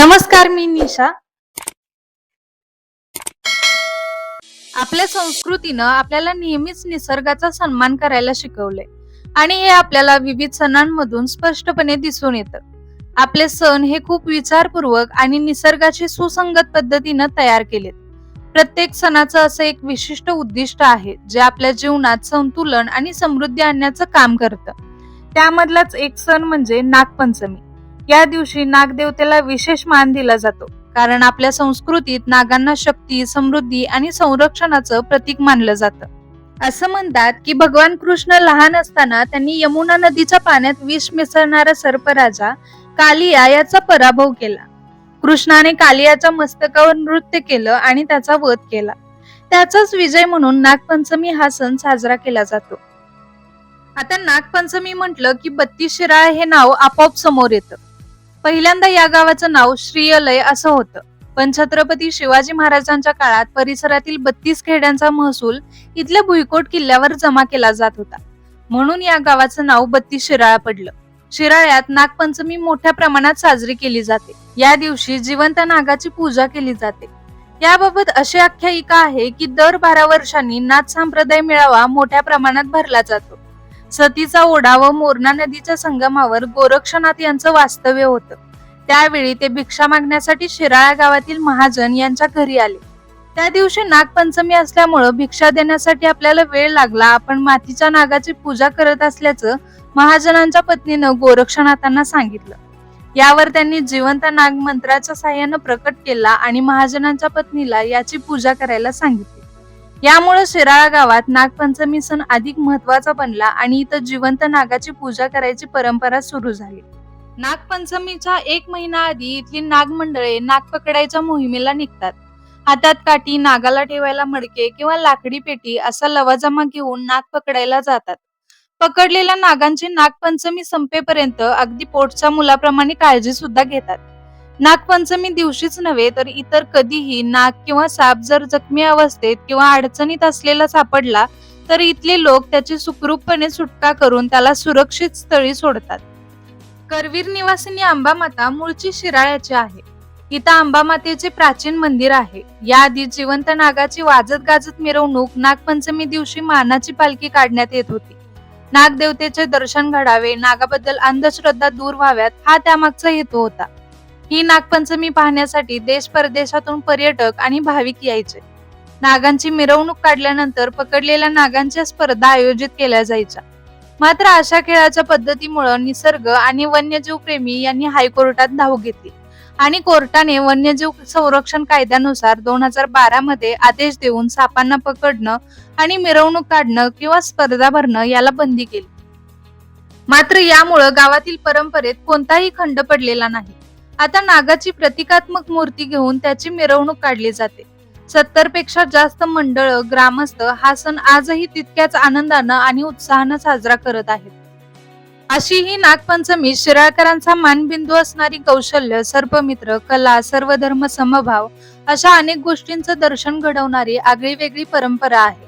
नमस्कार मी निशा. आपल्या संस्कृतीनं आपल्याला नेहमीच निसर्गाचा सन्मान करायला शिकवलंय. आणि हे आपल्याला विविध सणांमधून स्पष्टपणे दिसून येतं. आपले सण हे खूप विचारपूर्वक आणि निसर्गाशी सुसंगत पद्धतीनं तयार केलेत. प्रत्येक सणाचं असं एक विशिष्ट उद्दिष्ट आहे जे आपल्या जीवनात संतुलन आणि समृद्धी आणण्याचं काम करतं. त्यामधलाच एक सण म्हणजे नागपंचमी. या दिवशी नागदेवतेला विशेष मान दिला जातो. कारण आपल्या संस्कृतीत नागांना शक्ती समृद्धी आणि संरक्षणाचं प्रतीक मानलं जातं. असं म्हणतात की भगवान कृष्ण लहान असताना त्यांनी यमुना नदीच्या पाण्यात विष मिसळणारा सर्पराजा कालिया याचा पराभव केला. कृष्णाने कालियाच्या मस्तकावर नृत्य केलं आणि त्याचा वध केला. त्याचाच विजय म्हणून नागपंचमी हा सण साजरा केला जातो. आता नागपंचमी म्हटलं की बत्तीस शिराळ हे नाव आपोआप समोर येतं. पहिल्यांदा या गावाचं नाव श्रीयलय असं होतं. पण छत्रपती शिवाजी महाराजांच्या काळात परिसरातील बत्तीस खेड्यांचा महसूल इथल्या भुईकोट किल्ल्यावर जमा केला जात होता. म्हणून या गावाचं नाव बत्तीस शिराळा पडलं. शिराळ्यात नागपंचमी मोठ्या प्रमाणात साजरी केली जाते. या दिवशी जिवंत नागाची पूजा केली जाते. याबाबत अशी आख्यायिका आहे की दर बारा वर्षांनी नाथ संप्रदाय मेळावा मोठ्या प्रमाणात भरला जातो. सतीचा ओढा व मोरणा नदीच्या संगमावर गोरक्षनाथ यांचं वास्तव्य होतं. त्यावेळी ते भिक्षा मागण्यासाठी शिराळा गावातील महाजन यांच्या घरी आले. त्या दिवशी नागपंचमी असल्यामुळं भिक्षा देण्यासाठी आपल्याला वेळ लागला. आपण मातीच्या नागाची पूजा करत असल्याचं महाजनांच्या पत्नीनं गोरक्षनाथांना सांगितलं. यावर त्यांनी जिवंत नाग मंत्राच्या साह्यानं प्रकट केला आणि महाजनांच्या पत्नीला याची पूजा करायला सांगितली. यामुळे शिराळा गावात नागपंचमी सण अधिक महत्त्वाचा बनला आणि इथं जिवंत नागाची पूजा करायची परंपरा सुरू झाली. नागपंचमीच्या एक महिना आधी इथली नागमंडळे नाग पकडायच्या मोहिमेला निघतात. हातात काठी नागाला ठेवायला मडके किंवा लाकडी पेटी असा लवाजमा घेऊन नाग पकडायला जातात. पकडलेल्या नागांची नागपंचमी संपेपर्यंत अगदी पोटच्या मुलाप्रमाणे काळजी सुद्धा घेतात. नागपंचमी दिवशीच नव्हे तर इतर कधीही नाग किंवा साप जर जखमी अवस्थेत किंवा अडचणीत असलेला सापडला तर इथले लोक त्याची सुखरूपपणे सुटका करून त्याला सुरक्षित स्थळी सोडतात. करवीर निवासिनी अंबामाता मूळची शिराळ्याची आहे. इथं अंबामातेचे प्राचीन मंदिर आहे. याआधी जिवंत नागाची वाजत गाजत मिरवणूक नागपंचमी दिवशी मानाची पालखी काढण्यात येत होती. नागदेवतेचे दर्शन घडावे नागाबद्दल अंधश्रद्धा दूर व्हाव्यात हा त्यामागचा हेतू होता. ही नागपंचमी पाहण्यासाठी देश परदेशातून पर्यटक आणि भाविक यायचे. नागांची मिरवणूक काढल्यानंतर पकडलेल्या नागांच्या स्पर्धा आयोजित केल्या जायच्या. मात्र अशा खेळाच्या पद्धतीमुळे निसर्ग आणि वन्यजीव प्रेमी यांनी हायकोर्टात धाव घेतली आणि कोर्टाने वन्यजीव संरक्षण कायद्यानुसार दोन हजार बारा मध्ये आदेश देऊन सापांना पकडणं आणि मिरवणूक काढणं किंवा स्पर्धा भरणं याला बंदी केली. मात्र यामुळं गावातील परंपरेत कोणताही खंड पडलेला नाही. आता नागाची प्रतिकात्मक मूर्ती घेऊन त्याची मिरवणूक काढली जाते. सत्तरपेक्षा जास्त मंडळ ग्रामस्थ हा सण आजही तितक्याच आनंदानं आणि उत्साहानं साजरा करत आहेत. अशी ही नागपंचमी शिराळकरांचा मानबिंदू असणारी कौशल्य सर्पमित्र कला सर्व धर्म समभाव अशा अनेक गोष्टींचं दर्शन घडवणारी आगळी वेगळी परंपरा आहे.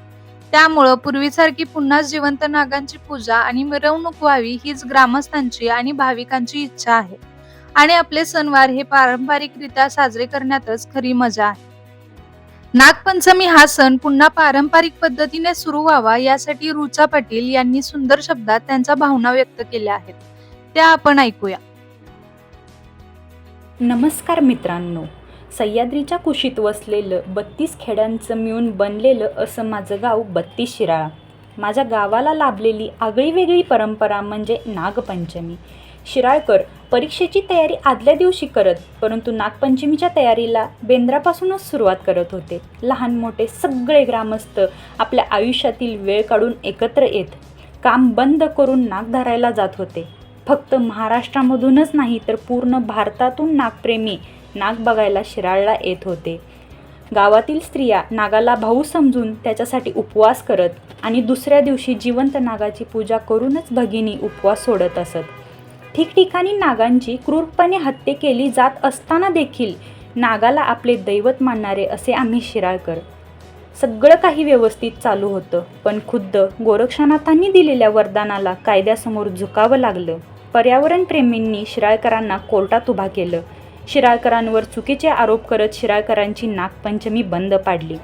त्यामुळं पूर्वीसारखी पुन्हा जिवंत नागांची पूजा आणि मिरवणूक व्हावी हीच ग्रामस्थांची आणि भाविकांची इच्छा आहे. आणि आपले सणवार हे पारंपरिकरित्या साजरे करण्यातच खरी मजा आहे. नागपंचमी हा सण पुन्हा पारंपरिक पद्धतीने सुरू व्हावा यासाठी रुचा पाटील यांनी सुंदर शब्दात त्यांच्या भावना व्यक्त केल्या आहेत. त्या आपण ऐकूया. नमस्कार मित्रांनो. सह्याद्रीच्या कुशीत वसलेलं बत्तीस खेड्यांचं मिळून बनलेलं असं माझं गाव बत्तीस शिराळा. माझ्या गावाला लाभलेली आगळी वेगळी परंपरा म्हणजे नागपंचमी. शिराळकर परीक्षेची तयारी आदल्या दिवशी करत परंतु नागपंचमीच्या तयारीला बेंद्रापासूनच सुरुवात करत होते. लहान मोठे सगळे ग्रामस्थ आपल्या आयुष्यातील वेळ काढून एकत्र येत काम बंद करून नाग धरायला जात होते. फक्त महाराष्ट्रामधूनच नाही तर पूर्ण भारतातून नागप्रेमी नाग बघायला शिराळला येत होते. गावातील स्त्रिया नागाला भाऊ समजून त्याच्यासाठी उपवास करत आणि दुसऱ्या दिवशी जिवंत नागाची पूजा करूनच भगिनी उपवास सोडत असत. ठिकठिकाणी नागांची क्रूरपणे हत्ये केली जात असताना देखील नागाला आपले दैवत मानणारे असे आम्ही शिराळकर. सगळं काही व्यवस्थित चालू होतं पण खुद्द गोरक्षनाथांनी दिलेल्या वरदानाला कायद्यासमोर झुकावं लागलं. पर्यावरण प्रेमींनी शिराळकरांना कोर्टात उभा केलं. शिराळकरांवर चुकीचे आरोप करत शिराळकरांची नागपंचमी बंद पाडली.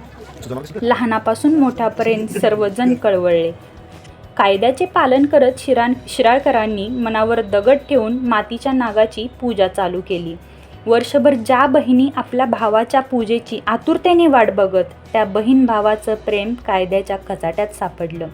लहानापासून मोठ्यापर्यंत सर्वजण कळवळले. कायद्याचे पालन करत शिरा शिराळकरांनी मनावर दगड ठेवून मातीच्या नागाची पूजा चालू केली. वर्षभर ज्या बहिणी आपल्या भावाच्या पूजेची आतुरतेने वाट बघत त्या बहीण भावाचं प्रेम कायद्याच्या कचाट्यात सापडलं.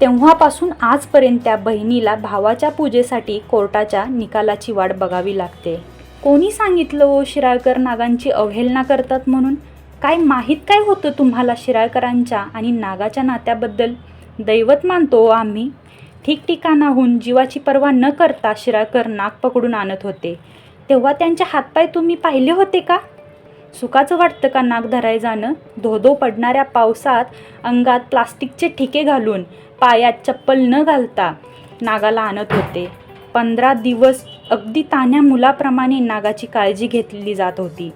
तेव्हापासून आजपर्यंत त्या बहिणीला भावाच्या पूजेसाठी कोर्टाच्या निकालाची वाट बघावी लागते. कोणी सांगितलं ओ शिराळकर नागांची अवहेलना करतात म्हणून? काय माहीत काय होतं तुम्हाला शिराळकरांच्या आणि नागाच्या नात्याबद्दल? दैवत मानतो आम्ही. ठिकठिकाणाहून जीवाची पर्वा न करता शिराळकर नाक पकडून आणत होते. तेव्हा त्यांचे हातपाय तुम्ही पाहिले होते का? सुखाचं वाटतं का नाक धराय जाणं? धोधो पडणाऱ्या पावसात अंगात प्लास्टिकचे ठिके घालून पायात चप्पल न घालता नागाला आणत होते. पंधरा दिवस अगदी तान्या मुलाप्रमाणे नागाची काळजी घेतली जात होती.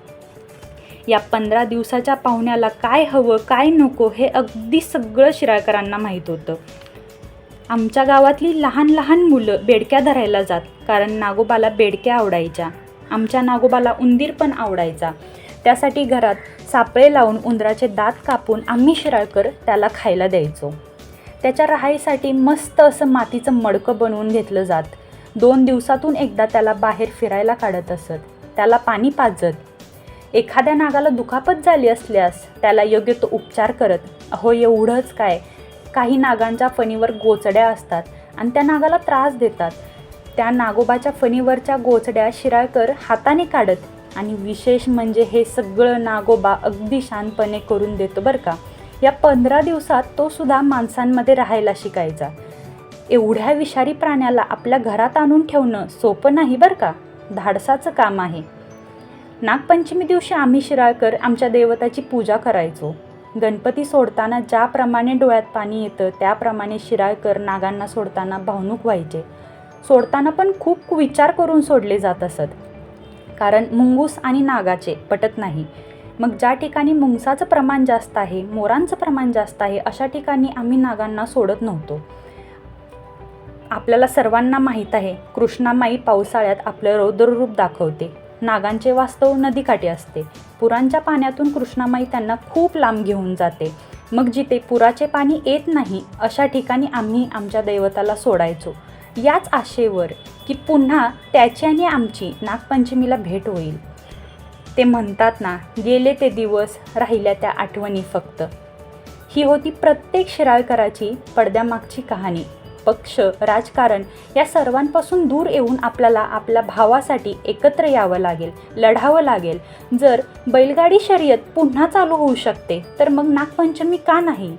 या पंधरा दिवसाच्या पाहुण्याला काय हवं काय नको हे अगदी सगळं शिराळकरांना माहीत होतं. आमच्या गावातली लहान लहान मुलं बेडक्या धरायला जात कारण नागोबाला बेडक्या आवडायच्या. आमच्या नागोबाला उंदीर पण आवडायचा. त्यासाठी घरात सापळे लावून उंदराचे दात कापून आम्ही शिराळकर त्याला खायला द्यायचो. त्याच्या राहायसाठी मस्त असं मातीचं मडकं बनवून घेतलं जात. दोन दिवसातून एकदा त्याला बाहेर फिरायला काढत असत. त्याला पाणी पाजत. एखाद्या नागाला दुखापत झाली असल्यास त्याला योग्य तो उपचार करत अहो एवढंच काय? काही नागांच्या फणीवर गोचड्या असतात आणि त्या नागाला त्रास देतात. त्या नागोबाच्या फणीवरच्या गोचड्या शिराळकर हाताने काढत आणि विशेष म्हणजे हे सगळं नागोबा अगदी शांतपणे करून देतो बरं का. या पंधरा दिवसात तो सुद्धा माणसांमध्ये राहायला शिकायचा. एवढ्या विषारी प्राण्याला आपल्या घरात आणून ठेवणं सोपं नाही बरं का? धाडसाचं काम आहे. नागपंचमी दिवशी आम्ही शिराळकर आमच्या देवताची पूजा करायचो. गणपती सोडताना ज्याप्रमाणे डोळ्यात पाणी येतं त्याप्रमाणे शिराळकर नागांना सोडताना भावनुक व्हायचे. सोडताना पण खूप विचार करून सोडले जात असत. कारण मुंगूस आणि नागाचे पटत नाही. मग ज्या ठिकाणी मुंगसाचं प्रमाण जास्त आहे मोरांचं प्रमाण जास्त आहे अशा ठिकाणी आम्ही नागांना सोडत नव्हतो. आपल्याला सर्वांना माहीत आहे कृष्णामाई पावसाळ्यात आपलं रौद्ररूप दाखवते. नागांचे वास्तव नदीकाठी असते. पुरांच्या पाण्यातून कृष्णामाई त्यांना खूप लांब घेऊन जाते. मग जिथे पुराचे पाणी येत नाही अशा ठिकाणी आम्ही आमच्या दैवताला सोडायचो. याच आशेवर की पुन्हा त्याची आणि आमची नागपंचमीला भेट होईल. ते म्हणतात ना गेले ते दिवस राहिल्या त्या आठवणी फक्त. ही होती प्रत्येक शिराळकराची पडद्यामागची कहाणी. पक्ष राजकारण या सर्वांपासून दूर येऊन आपल्याला आपल्या भावासाठी एकत्र यावं लागेल लढावं लागेल. जर बैलगाडी शर्यत पुन्हा चालू होऊ शकते तर मग नागपंचमी का नाही?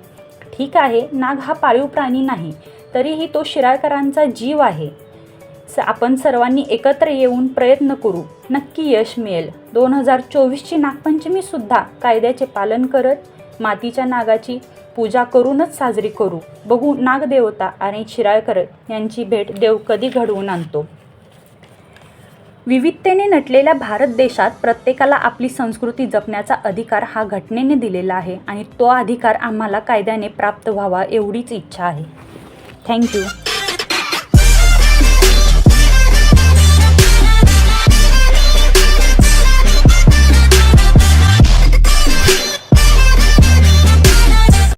ठीक आहे नाग हा पाळीव प्राणी नाही तरीही तो शिराळकरांचा जीव आहे. स आपण सर्वांनी एकत्र येऊन प्रयत्न करू. नक्की यश मिळेल. दोन हजार चोवीसची नागपंचमीसुद्धा कायद्याचे पालन करत मातीच्या नागाची पूजा करूनच साजरी करू. बघू नागदेवता आणि शिराळकर यांची भेट देव कधी घडवून आणतो. विविधतेने नटलेल्या भारत देशात प्रत्येकाला आपली संस्कृती जपण्याचा अधिकार हा घटनेने दिलेला आहे आणि तो अधिकार आम्हाला कायद्याने प्राप्त व्हावा एवढीच इच्छा आहे. थँक्यू